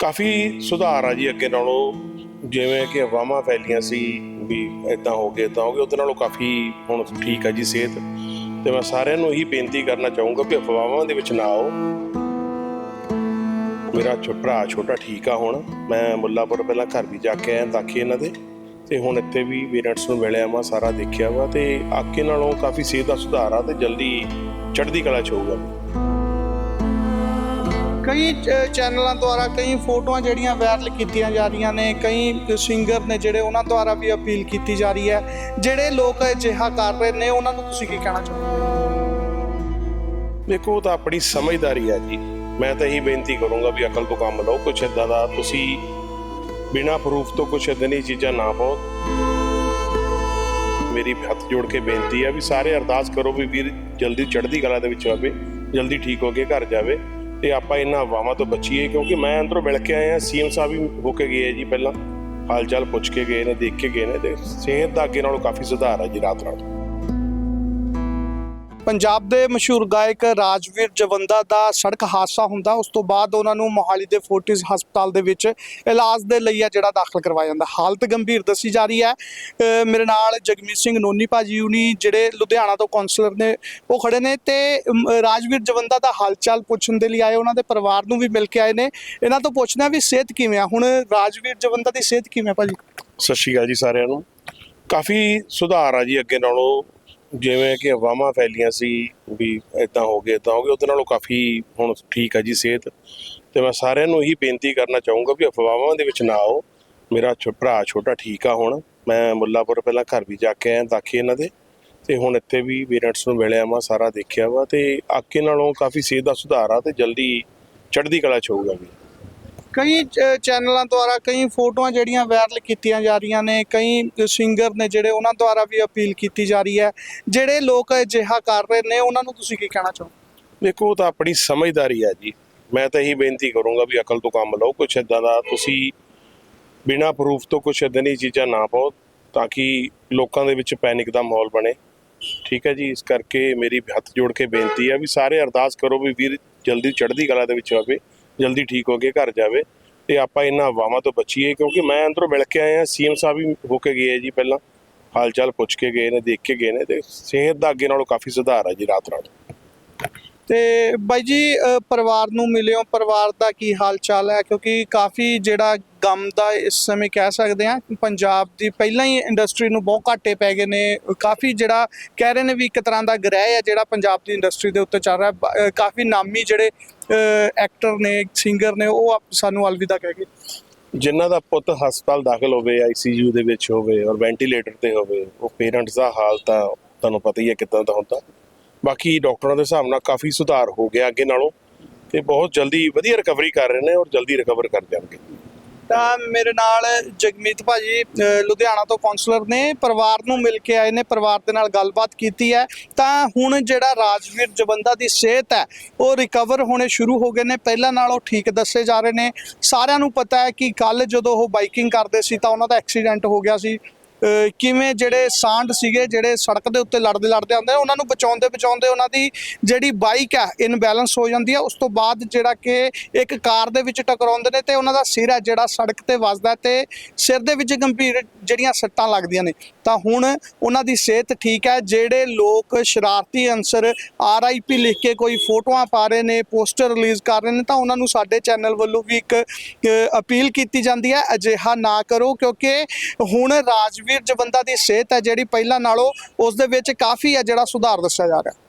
ਕਾਫੀ ਸੁਧਾਰ ਆ ਜੀ ਅੱਗੇ ਨਾਲੋਂ। ਜਿਵੇਂ ਕਿ ਅਫਵਾਹਾਂ ਫੈਲੀਆਂ ਸੀ ਵੀ ਇਦਾਂ ਹੋ ਗਿਆ ਇਦਾਂ ਹੋ ਗਿਆ ਉਹਦੇ ਨਾਲੋਂ ਕਾਫੀ ਹੁਣ ਠੀਕ ਆ ਜੀ ਸਿਹਤ। ਤੇ ਮੈਂ ਸਾਰਿਆਂ ਨੂੰ ਇਹੀ ਬੇਨਤੀ ਕਰਨਾ ਚਾਹੂੰਗਾ ਕਿ ਅਫਵਾਹਾਂ ਦੇ ਵਿੱਚ ਨਾ ਆਓ। ਮੇਰਾ ਛੋਟਾ ਭਰਾ ਛੋਟਾ ਠੀਕ ਆ ਹੁਣ। ਮੈਂ ਮੁੱਲਾਪੁਰ ਪਹਿਲਾਂ ਘਰ ਵੀ ਜਾ ਕੇ ਆਇਆ ਦਾਖੇ ਇਹਨਾਂ ਦੇ। ਤੇ ਹੁਣ ਇੱਥੇ ਵੀ ਪੇਰੈਂਟਸ ਨੂੰ ਮਿਲਿਆ ਵਾ, ਸਾਰਾ ਦੇਖਿਆ ਵਾ। ਤੇ ਆਕੇ ਨਾਲੋਂ ਕਾਫੀ ਸਿਹਤ ਦਾ ਸੁਧਾਰ ਆ ਤੇ ਜਲਦੀ ਚੜ੍ਹਦੀ ਕਲਾ ਚ ਹੋਊਗਾ। ਕਈ ਚੈਨਲਾਂ ਦੁਆਰਾ ਕਈ ਫੋਟੋਆਂ ਜਿਹੜੀਆਂ ਵਾਇਰਲ ਕੀਤੀਆਂ ਜਾ ਰਹੀਆਂ ਨੇ, ਕਈ ਸਿੰਗਰ ਨੇ ਜਿਹੜੇ ਉਹਨਾਂ ਦੁਆਰਾ ਵੀ ਅਪੀਲ ਕੀਤੀ ਜਾ ਰਹੀ ਹੈ। ਜਿਹੜੇ ਲੋਕ ਅਜਿਹਾ ਕਰ ਰਹੇ ਨੇ, ਉਹਨਾਂ ਨੂੰ ਤੁਸੀਂ ਕੀ ਕਹਿਣਾ ਚਾਹੋਗੇ? ਦੇਖੋ, ਉਹ ਤਾਂ ਆਪਣੀ ਸਮਝਦਾਰੀ ਆ ਜੀ। ਮੈਂ ਤਾਂ ਇਹੀ ਬੇਨਤੀ ਕਰੂੰਗਾ ਵੀ ਅਕਲ ਤੋਂ ਕੰਮ ਲਓ, ਕੁਛ ਇਦਾਂ ਦਾ ਤੁਸੀਂ ਬਿਨਾ ਪ੍ਰੂਫ ਤੋਂ ਕੁਛ ਇਦਾਂ ਦੀ ਚੀਜ਼ਾਂ ਨਾ ਪਾਓ। ਮੇਰੀ ਹੱਥ ਜੋੜ ਕੇ ਬੇਨਤੀ ਆ ਵੀ ਸਾਰੇ ਅਰਦਾਸ ਕਰੋ ਵੀ ਵੀਰ ਜਲਦੀ ਚੜ੍ਹਦੀ ਕਲਾ ਦੇ ਵਿੱਚ ਆਵੇ, ਜਲਦੀ ਠੀਕ ਹੋ ਕੇ ਘਰ ਜਾਵੇ। ਤੇ ਆਪਾਂ ਇਹਨਾਂ ਹਵਾਵਾਂ ਤੋਂ ਬਚੀਏ, ਕਿਉਂਕਿ ਮੈਂ ਅੰਦਰੋਂ ਮਿਲ ਕੇ ਆਇਆ, ਸੀਐਮ ਸਾਹਿਬ ਵੀ ਹੋ ਕੇ ਗਏ ਜੀ ਪਹਿਲਾਂ। ਹਾਲ ਚਾਲ ਪੁੱਛ ਕੇ ਗਏ ਨੇ, ਦੇਖ ਕੇ ਗਏ ਨੇ, ਤੇ ਸਿਹਤ ਦਾ ਅੱਗੇ ਨਾਲੋਂ ਕਾਫੀ ਸੁਧਾਰ ਹੈ ਜੀ ਰਾਤ ਰਾਤ ਪੰਜਾਬ ਦੇ ਮਸ਼ਹੂਰ ਗਾਇਕ ਰਾਜਵੀਰ ਜਵੰਦਾ ਦਾ ਸੜਕ ਹਾਦਸਾ ਹੁੰਦਾ। ਉਸ ਤੋਂ ਬਾਅਦ ਉਹਨਾਂ ਨੂੰ ਮੋਹਾਲੀ ਦੇ ਫੋਰਟਿਸ ਹਸਪਤਾਲ ਦੇ ਵਿੱਚ ਇਲਾਜ ਦੇ ਲਈ ਆ ਜਿਹੜਾ ਦਾਖਲ ਕਰਵਾਇਆ ਜਾਂਦਾ। ਹਾਲਤ ਗੰਭੀਰ ਦੱਸੀ ਜਾ ਰਹੀ ਹੈ। ਮੇਰੇ ਨਾਲ ਜਗਮੀਤ ਸਿੰਘ ਨੋਨੀ ਭਾਜੀ ਹੁਣੀ, ਜਿਹੜੇ ਲੁਧਿਆਣਾ ਤੋਂ ਕਾਉਂਸਲਰ ਨੇ, ਉਹ ਖੜੇ ਨੇ ਤੇ ਰਾਜਵੀਰ ਜਵੰਦਾ ਦਾ ਹਾਲਚਾਲ ਪੁੱਛਣ ਦੇ ਲਈ ਆਏ। ਉਹਨਾਂ ਦੇ ਪਰਿਵਾਰ ਨੂੰ ਵੀ ਮਿਲ ਕੇ ਆਏ ਨੇ। ਇਹਨਾਂ ਤੋਂ ਪੁੱਛਣਾ ਵੀ ਸਿਹਤ ਕਿਵੇਂ ਆ? ਹੁਣ ਰਾਜਵੀਰ ਜਵੰਦਾ ਦੀ ਸਿਹਤ ਕਿਵੇਂ ਆ ਭਾਜੀ? ਸਤਿ ਸ਼੍ਰੀ ਅਕਾਲ ਜੀ ਸਾਰਿਆਂ ਨੂੰ। ਕਾਫੀ ਸੁਧਾਰ ਆ ਜੀ ਅੱਗੇ ਨਾਲੋਂ। ਜਿਵੇਂ ਕਿ ਅਫਵਾਹਾਂ ਫੈਲੀਆਂ ਸੀ ਵੀ ਇਦਾਂ ਹੋ ਗਿਆ ਇਦਾਂ ਹੋ ਗਿਆ ਉਹਦੇ ਨਾਲੋਂ ਕਾਫੀ ਹੁਣ ਠੀਕ ਆ ਜੀ ਸਿਹਤ। ਤੇ ਮੈਂ ਸਾਰਿਆਂ ਨੂੰ ਇਹੀ ਬੇਨਤੀ ਕਰਨਾ ਚਾਹੂੰਗਾ ਵੀ ਅਫਵਾਹਾਂ ਦੇ ਵਿੱਚ ਨਾ ਆਓ। ਮੇਰਾ ਛੋ- ਭਰਾ ਛੋਟਾ ਠੀਕ ਆ ਹੁਣ। ਮੈਂ ਮੁੱਲਾਪੁਰ ਪਹਿਲਾਂ ਘਰ ਵੀ ਜਾ ਕੇ ਆਇਆ ਦਾਖੇ ਇਹਨਾਂ ਦੇ। ਤੇ ਹੁਣ ਇੱਥੇ ਵੀ ਪੇਰੈਂਟਸ ਨੂੰ ਮਿਲਿਆ ਵਾ, ਸਾਰਾ ਦੇਖਿਆ ਵਾ। ਤੇ ਆਕੇ ਨਾਲੋਂ ਕਾਫੀ ਸਿਹਤ ਦਾ ਸੁਧਾਰ ਆ ਤੇ ਜਲਦੀ ਚੜ੍ਹਦੀ ਕਲਾ ਚ ਹੋਊਗਾ ਵੀ। ਕਈ ਚੈਨਲਾਂ ਦੁਆਰਾ ਕਈ ਫੋਟੋਆਂ ਜਿਹੜੀਆਂ ਵਾਇਰਲ ਕੀਤੀਆਂ ਜਾ ਰਹੀਆਂ ਨੇ, ਕਈ ਸਿੰਗਰ ਨੇ ਜਿਹੜੇ ਉਹਨਾਂ ਦੁਆਰਾ ਵੀ ਅਪੀਲ ਕੀਤੀ ਜਾ ਰਹੀ ਹੈ। ਜਿਹੜੇ ਲੋਕ ਅਜਿਹਾ ਕਰ ਰਹੇ ਨੇ, ਉਹਨਾਂ ਨੂੰ ਤੁਸੀਂ ਕੀ ਕਹਿਣਾ ਚਾਹੋ ਦੇਖੋ ਤਾਂ ਆਪਣੀ ਸਮਝਦਾਰੀ ਆ ਜੀ। ਮੈਂ ਤਾਂ ਇਹੀ ਬੇਨਤੀ ਕਰੂੰਗਾ ਵੀ ਅਕਲ ਤੋਂ ਕੰਮ ਲਓ, ਕੁਛ ਇਦਾਂ ਦਾ ਤੁਸੀਂ ਬਿਨਾ ਪ੍ਰੂਫ ਤੋਂ ਕੁਛ ਇਦਾਂ ਦੀ ਚੀਜ਼ਾਂ ਨਾ ਪਾਓ, ਤਾਂ ਕਿ ਲੋਕਾਂ ਦੇ ਵਿੱਚ ਪੈਨਿਕ ਦਾ ਮਾਹੌਲ ਬਣੇ। ਠੀਕ ਹੈ ਜੀ, ਇਸ ਕਰਕੇ ਮੇਰੀ ਹੱਥ ਜੋੜ ਕੇ ਬੇਨਤੀ ਆ ਵੀ ਸਾਰੇ ਅਰਦਾਸ ਕਰੋ ਵੀ ਵੀਰ ਜਲਦੀ ਚੜ੍ਹਦੀ ਕਲਾ ਦੇ ਵਿੱਚ ਆਵੇ। ਜਲਦੀ ਠੀਕ ਹੋ ਕੇ ਘਰ ਜਾਵੇ ਤੇ ਆਪਾਂ ਇਹਨਾਂ ਹਵਾਵਾਂ ਤੋਂ ਬਚੀਏ, ਕਿਉਂਕਿ ਮੈਂ ਅੰਦਰੋਂ ਮਿਲ ਕੇ ਆਇਆ, ਸੀਐਮ ਸਾਹਿਬ ਵੀ ਹੋ ਕੇ ਗਏ ਜੀ ਪਹਿਲਾਂ। ਹਾਲ ਚਾਲ ਪੁੱਛ ਕੇ ਗਏ ਨੇ, ਦੇਖ ਕੇ ਗਏ ਨੇ ਤੇ ਸਿਹਤ ਦਾ ਅੱਗੇ ਨਾਲੋਂ ਕਾਫੀ ਸੁਧਾਰ ਆ ਜੀ ਰਾਤ ਰਾਤ। ਤੇ ਬਾਈ ਜੀ ਪਰਿਵਾਰ ਨੂੰ ਮਿਲਿਓ, ਪਰਿਵਾਰ ਦਾ ਕੀ ਹਾਲ ਚਾਲ ਹੈ? ਕਿਉਂਕਿ ਕਾਫੀ ਜਿਹੜਾ ਗਮ ਦਾ ਇਸ ਸਮੇਂ ਕਹਿ ਸਕਦੇ ਆ ਪੰਜਾਬ ਦੀ ਪਹਿਲਾਂ ਹੀ ਇੰਡਸਟਰੀ ਨੂੰ ਬਹੁਤ ਘਾਟੇ ਪੈ ਗਏ ਨੇ। ਕਾਫੀ ਜਿਹੜਾ ਕਹਿ ਰਹੇ ਨੇ ਵੀ ਇੱਕ ਤਰ੍ਹਾਂ ਦਾ ਗ੍ਰਹਿ ਹੈ ਜਿਹੜਾ ਪੰਜਾਬ ਦੀ ਇੰਡਸਟਰੀ ਦੇ ਉੱਤੇ ਚੱਲ ਰਿਹਾ। ਕਾਫੀ ਨਾਮੀ ਜਿਹੜੇ ਐਕਟਰ ਨੇ ਸਿੰਗਰ ਨੇ, ਉਹ ਸਾਨੂੰ ਅਲਵਿਦਾ ਕਹਿ ਗਏ। ਜਿਨ੍ਹਾਂ ਦਾ ਪੁੱਤ ਹਸਪਤਾਲ ਦਾਖਲ ਹੋਵੇ ਆਈਸੀਯੂ ਦੇ ਵਿੱਚ ਹੋਵੇ ਔਰ ਵੈਂਟੀਲੇਟਰ ਤੇ ਹੋਵੇ, ਉਹ ਪੇਰੈਂਟਸ ਦਾ ਹਾਲ ਤਾਂ ਤੁਹਾਨੂੰ ਪਤਾ ਹੀ ਹੈ ਕਿਦਾਂ ਦਾ ਹੁੰਦਾ। ਬਾਕੀ ਡਾਕਟਰਾਂ ਦੇ ਹਿਸਾਬ ਨਾਲ ਕਾਫੀ ਸੁਧਾਰ ਹੋ ਗਿਆ ਅੱਗੇ ਨਾਲੋਂ ਤੇ ਬਹੁਤ ਜਲਦੀ ਵਧੀਆ ਰਿਕਵਰੀ ਕਰ ਰਹੇ ਨੇ ਔਰ ਜਲਦੀ ਰਿਕਵਰ ਕਰ ਜਾਣਗੇ। ਤਾਂ ਮੇਰੇ ਨਾਲ ਜਗਮੀਤ ਭਾਜੀ ਅ, ਲੁਧਿਆਣਾ ਤੋਂ ਕਾਉਂਸਲਰ ਨੇ ਪਰਿਵਾਰ ਨੂੰ ਮਿਲ ਕੇ ਆਏ ਨੇ ਪਰਿਵਾਰ ਦੇ ਨਾਲ ਗੱਲਬਾਤ ਕੀਤੀ ਹੈ। ਤਾਂ ਹੁਣ ਜਿਹੜਾ ਰਾਜਵੀਰ ਜਵੰਦਾ ਦੀ ਸਿਹਤ ਹੈ ਉਹ ਰਿਕਵਰ ਹੋਣੇ ਸ਼ੁਰੂ ਹੋ ਗਏ ਨੇ। ਪਹਿਲਾਂ ਨਾਲੋਂ ਠੀਕ ਦੱਸੇ ਜਾ ਰਹੇ ਨੇ। ਸਾਰਿਆਂ ਨੂੰ ਪਤਾ ਹੈ ਕਿ ਕੱਲ ਜਦੋਂ ਉਹ ਬਾਈਕਿੰਗ ਕਰਦੇ ਸੀ ਤਾਂ ਉਹਨਾਂ ਦਾ ਐਕਸੀਡੈਂਟ ਹੋ ਗਿਆ ਸੀ। ਕਿਵੇਂ ਜਿਹੜੇ ਸਾਂਡ ਸੀਗੇ, ਜਿਹੜੇ ਸੜਕ ਦੇ ਉੱਤੇ ਲੜਦੇ ਲੜਦੇ ਆਉਂਦੇ ਨੇ ਉਹਨਾਂ ਨੂੰ ਬਚਾਉਂਦੇ ਬਚਾਉਂਦੇ ਉਹਨਾਂ ਦੀ ਜਿਹੜੀ ਬਾਈਕ ਹੈ ਇਨਬੈਲੈਂਸ ਹੋ ਜਾਂਦੀ ਹੈ ਉਸ ਤੋਂ ਬਾਅਦ ਜਿਹੜਾ ਕਿ ਇੱਕ ਕਾਰ ਦੇ ਵਿੱਚ ਟਕਰਾਉਂਦੇ ਨੇ ਤੇ ਉਹਨਾਂ ਦਾ ਸਿਰ ਹੈ ਜਿਹੜਾ ਸੜਕ ਤੇ ਵੱਜਦਾ ਹੈ ਤੇ ਸਿਰ ਦੇ ਵਿੱਚ ਗੰਭੀਰ ਜਿਹੜੀਆਂ ਸੱਟਾਂ ਲੱਗਦੀਆਂ ਨੇ। ਤਾਂ ਹੁਣ ਉਹਨਾਂ ਦੀ ਸਿਹਤ ਠੀਕ ਹੈ, ਜਿਹੜੇ ਲੋਕ ਸ਼ਰਾਰਤੀ ਅੰਸਰ ਆਰਆਈਪੀ ਲਿਖ ਕੇ ਕੋਈ ਫੋਟੋਆਂ ਪਾ ਰਹੇ ਨੇ, ਪੋਸਟਰ ਰਿਲੀਜ਼ ਕਰ ਰਹੇ ਨੇ, ਤਾਂ ਉਹਨਾਂ ਨੂੰ ਸਾਡੇ ਚੈਨਲ ਵੱਲੋਂ ਵੀ ਇੱਕ ਅਪੀਲ ਕੀਤੀ ਜਾਂਦੀ ਹੈ। ਅਜਿਹਾ ਨਾ ਕਰੋ ਕਿਉਂਕਿ ਹੁਣ ਰਾਜਵੀਰ ਜਵੰਦਾ ਦੀ ਸਿਹਤ ਹੈ ਜਿਹੜੀ ਪਹਿਲਾਂ ਨਾਲੋਂ ਉਸ ਦੇ ਵਿੱਚ ਕਾਫੀ ਹੈ ਜਿਹੜਾ ਸੁਧਾਰ ਦੱਸਿਆ ਜਾ ਰਿਹਾ।